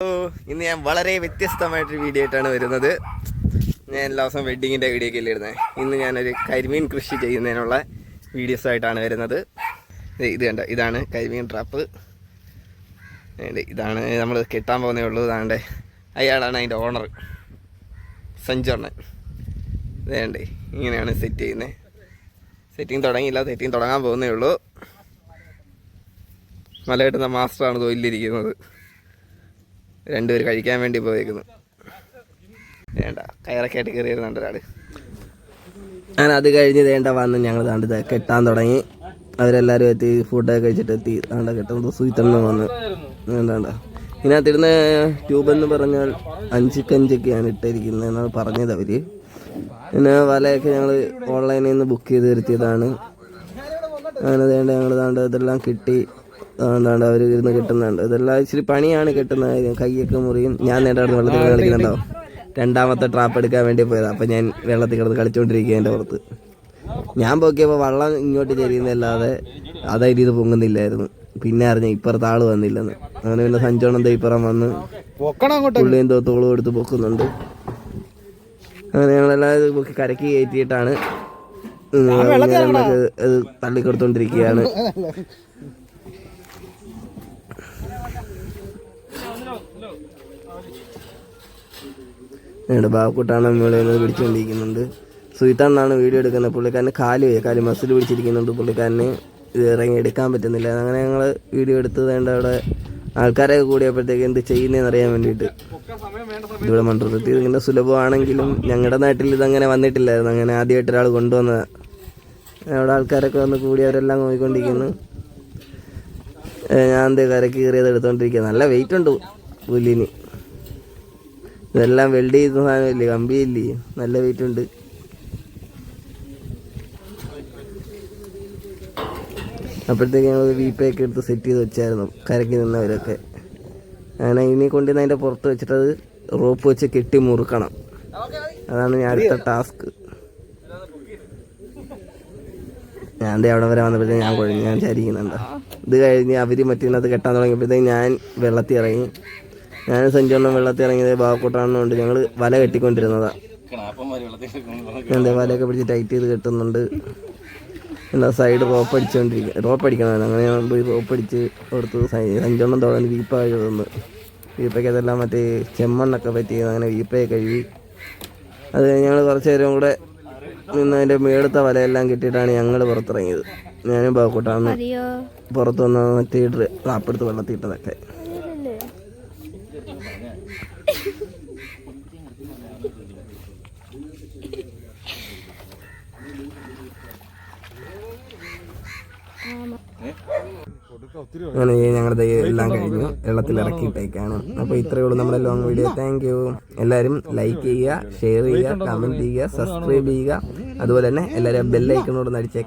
ഇന്ന് ഞാൻ വളരെ വ്യത്യസ്തമായിട്ടൊരു വീഡിയോ ആയിട്ടാണ് വരുന്നത്. ഞാൻ എല്ലാ ദിവസവും വെഡ്ഡിങ്ങിന്റെ വീഡിയോ ഒക്കെ ഇടുന്നത് ഇന്ന് ഞാനൊരു കരിമീൻ കൃഷി ചെയ്യുന്നതിനുള്ള വീഡിയോസ് ആയിട്ടാണ് വരുന്നത്. ഇത് കണ്ട? ഇതാണ് കരിമീൻ ട്രാപ്പ് ഇതാണ് നമ്മൾ കെട്ടാൻ പോകുന്നേ ഉള്ളൂ. ഇതാണ്ട്. അയാളാണ് അതിന്റെ ഓണർ സഞ്ജോണ്ണൻ ഇതേണ്ടേ ഇങ്ങനെയാണ് സെറ്റ് ചെയ്യുന്നത് സെറ്റിങ് തുടങ്ങിയില്ല. സെറ്റിങ് തുടങ്ങാൻ പോകുന്നേ ഉള്ളൂ. മല കെട്ടുന്ന മാസ്റ്ററാണ് തൊഴിലിരിക്കുന്നത് രണ്ടുപേർ കഴിക്കാൻ വേണ്ടി പോയേക്കുന്നു. വേണ്ട കയറൊക്കെ ആയിട്ട് കയറി വരുന്നുണ്ട് ഒരാൾ ഞാൻ അത് കഴിഞ്ഞ് വേണ്ട വന്ന് ഞങ്ങൾ താണ്ട് കെട്ടാൻ തുടങ്ങി. അവരെല്ലാവരും എത്തി ഫുഡൊക്കെ കഴിച്ചിട്ട് എത്തി. താണ്ട കെട്ടുന്നത് സുയിത്തണ്ണം വന്ന്. വേണ്ട ഇതിനകത്തിരുന്ന് ട്യൂബ് എന്ന് പറഞ്ഞാൽ അഞ്ച് കഞ്ചൊക്കെയാണ് ഇട്ടിരിക്കുന്നത് എന്നാണ് പറഞ്ഞത് അവർ പിന്നെ വലയൊക്കെ ഞങ്ങൾ ഓൺലൈനിൽ നിന്ന് ബുക്ക് ചെയ്ത് വരുത്തിയതാണ്. അങ്ങനെ വേണ്ട ഞങ്ങൾ താണ്ട് ഇതെല്ലാം കിട്ടി. അതുകൊണ്ടാണ് അവർ ഇരുന്ന് കിട്ടുന്നുണ്ട് ഇതെല്ലാം ഇച്ചിരി പണിയാണ് കിട്ടുന്ന കാര്യം കൈയൊക്കെ മുറിയും. ഞാൻ നേരെ അവിടെ വെള്ളത്തിൽ കളിക്കുന്നുണ്ടാവും. രണ്ടാമത്തെ ട്രാപ്പ് എടുക്കാൻ വേണ്ടി പോയതാണ് അപ്പം ഞാൻ വെള്ളത്തിൽ കിടന്ന് കളിച്ചുകൊണ്ടിരിക്കുക എന്റെ പുറത്ത്. ഞാൻ പോക്കിയപ്പോൾ വള്ളം ഇങ്ങോട്ട് ചെരിയുന്നല്ലാതെ അതായിട്ട് ഇത് പൊങ്ങുന്നില്ലായിരുന്നു. പിന്നെ അറിഞ്ഞ ഇപ്പുറത്ത് ആൾ വന്നില്ലെന്ന്. അങ്ങനെ പിന്നെ സഞ്ചോണം ഇപ്പുറം വന്ന് പുള്ളിയും തോത്തോളും എടുത്ത് പൊക്കുന്നുണ്ട്. അങ്ങനെ ഞങ്ങളെല്ലാം പൊക്കി കരക്ക് കയറ്റിയിട്ടാണ് നമുക്ക് തള്ളിക്കൊടുത്തോണ്ടിരിക്കുകയാണ്. ഞങ്ങളുടെ ബാബുക്കുട്ടാണ് നമ്മളെ പിടിച്ചുകൊണ്ടിരിക്കുന്നുണ്ട് സുയിത്താണെന്നാണ് വീഡിയോ എടുക്കുന്നത്. പുള്ളിക്കാരന് കാൽ വയ്യ. കാൽ മസിൽ പിടിച്ചിരിക്കുന്നുണ്ട് പുള്ളിക്കാരന്. ഇത് ഇറങ്ങി എടുക്കാൻ പറ്റുന്നില്ല. അങ്ങനെ ഞങ്ങൾ വീഡിയോ എടുത്ത് വേണ്ട അവിടെ ആൾക്കാരൊക്കെ കൂടിയപ്പോഴത്തേക്ക് എന്ത് ചെയ്യുന്നതെന്ന് അറിയാൻ വേണ്ടിയിട്ട് ഇവിടെ മണ്ഡലത്തിൽ ഇതിങ്ങനെ സുലഭമാണെങ്കിലും ഞങ്ങളുടെ നാട്ടിൽ ഇതങ്ങനെ വന്നിട്ടില്ലായിരുന്നു. അങ്ങനെ ആദ്യമായിട്ട് ഒരാൾ കൊണ്ടുവന്നതാണ് അവിടെ ആൾക്കാരൊക്കെ വന്ന് കൂടി അവരെല്ലാം നോക്കിക്കൊണ്ടിരിക്കുന്നു. ഞാൻ എന്ത് കരക്ക് കയറിയത് എടുത്തോണ്ടിരിക്കുക നല്ല വെയിറ്റ് ഉണ്ട് പുല്ലിന്. ഇതെല്ലാം വെൽഡ് ചെയ്ത സാധനമില്ലേ? കമ്പിയില്ലേ? നല്ല വെയിറ്റ് ഉണ്ട്. അപ്പോഴത്തേക്ക് ഞങ്ങൾ വീപ്പയൊക്കെ എടുത്ത് സെറ്റ് ചെയ്ത് വെച്ചായിരുന്നു. കരക്കി നിന്നവരൊക്കെ. അങ്ങനെ ഇനി കൊണ്ടുവന്ന് അതിന്റെ പുറത്ത് വെച്ചിട്ട് അത് റോപ്പ് വെച്ച് കെട്ടി മുറുക്കണം. അതാണ് ഞാൻ അടുത്ത ടാസ്ക് ഞാൻ അവിടെ വരെ വന്നപ്പോഴത്തേക്ക് ഞാൻ കുഴഞ്ഞു ഞാൻ ചരിക്കുന്നുണ്ട് ഇത് കഴിഞ്ഞ് അവർ മറ്റേ കെട്ടാൻ തുടങ്ങിയപ്പോഴത്തേക്ക് ഞാൻ വെള്ളത്തിൽ ഇറങ്ങി. ഞാൻ സഞ്ചോണം വെള്ളത്തിൽ ഇറങ്ങിയത് ബാവക്കൂട്ടാണെന്നുണ്ട് ഞങ്ങൾ വല കെട്ടിക്കൊണ്ടിരുന്നതാ. എന്താ വലയൊക്കെ പിടിച്ച് ടൈറ്റ് ചെയ്ത് കെട്ടുന്നുണ്ട്. എന്താ സൈഡ് റോപ്പ് അടിച്ചുകൊണ്ടിരിക്കുക റോപ്പ് അടിക്കണം അങ്ങനെ ഞാൻ പോയി റോപ്പ് അടിച്ച് കൊടുത്ത് സഞ്ചോണം തുടങ്ങി വീപ്പ കഴുകുന്നു വീപ്പയ്ക്ക് അതെല്ലാം മറ്റേ ചെമ്മണ്ണൊക്കെ പറ്റി അങ്ങനെ വീപ്പയെ കഴുകി. അത് കഴിഞ്ഞ് ഞങ്ങൾ കുറച്ച് നേരം കൂടെ നിന്ന് അതിന്റെ മേടുത്ത വലയെല്ലാം കിട്ടിയിട്ടാണ് ഞങ്ങൾ പുറത്തിറങ്ങിയത്. ഞാനും ബാക്കൂട്ടാണ് പുറത്തു വന്ന മറ്റേ റാപ്പെടുത്ത് വെള്ളത്തിൽ ഇട്ടതൊക്കെ അങ്ങനെ ഞങ്ങളുടെ എല്ലാം കഴിഞ്ഞു. വെള്ളത്തിൽ ഇറക്കിയിട്ടേക്കാണ്. അപ്പോൾ ഇത്രയേ ഉള്ളൂ നമ്മുടെ ലോങ് വീഡിയോ താങ്ക് യു എല്ലാവരും ലൈക്ക് ചെയ്യുക ഷെയർ ചെയ്യുക കമന്റ് ചെയ്യുക സബ്സ്ക്രൈബ് ചെയ്യുക. അതുപോലെ തന്നെ എല്ലാവരും ബെല്ലൈക്കണോട് നടിച്ചേക്കാം